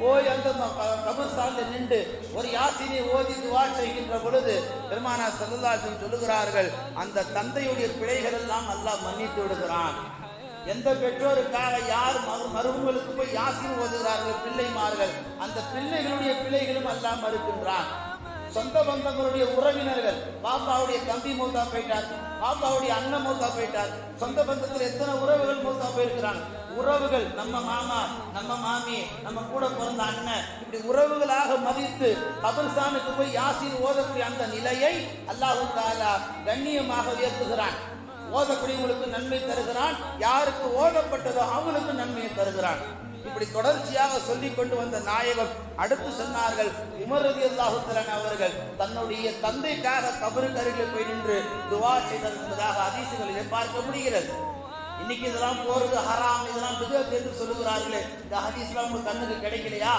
போய் அந்த கபர்ஸ்தான்ல நின்று ஒரு யாசினை ஓதி துவா செய்கின்ற பொழுது பெருமானா செல்லல்லாசன் சொல்லுகிறார்கள் அந்த தந்தையுடைய பிழைகள் எல்லாம் அல்லாஹ் மன்னித்து விடுகிறான். எந்த பெற்றோருக்காக யார் மருமகளுக்கு போய் யாசின் ஓதுகிறார்கள் பிள்ளைமார்கள் அந்த பிள்ளைகளுடைய பிள்ளைகளும் அல்லாமல் இருக்கின்றான் சொந்த பந்தங்களுடைய உறவினர்கள் பாப்பாவுடைய தம்பி மூத்தா போயிட்டார் பாப்பாவுடைய அண்ணன் மூத்தா போயிட்டார். சொந்த பந்தத்தில் எத்தனை உறவுகள் மூத்தா போயிருக்கிறாங்க? உறவுகள் நம்ம மாமா நம்ம மாமி நம்ம கூட பிறந்த அண்ணன் இப்படி உறவுகளாக மதித்து கபர்ஸ்தானுக்கு போய் யாசின் ஓதக்கூடிய அந்த நிலையை அல்லாஹு தாலா கண்ணியமாக உயர்த்துகிறான். ஓதக்கூடியவங்களுக்கு நன்மை தருகிறான். யாருக்கு ஓதப்பட்டதோ அவங்களுக்கு நன்மையை தருகிறான். இப்படி தொடர்ச்சியாக சொல்லிக் கொண்டு வந்த நாயகம் அடுத்து சொன்னார்கள் உமரதி ரதி அல்லாஹுத்தரன் அவர்கள் தன்னுடைய தந்தைக்காக கபருக்கு அருகில் போய் நின்று துவா செய்ததாக என்பதாக அதிசுகளிலே பார்க்க முடிகிறது. இன்னைக்கு இதெல்லாம் போறது ஹராம் இதெல்லாம் பிதத் என்று சொல்லுகிறார்களே இந்த ஹதீஸ்லாம் உங்க கண்ணுக்கு கிடைக்கலையா?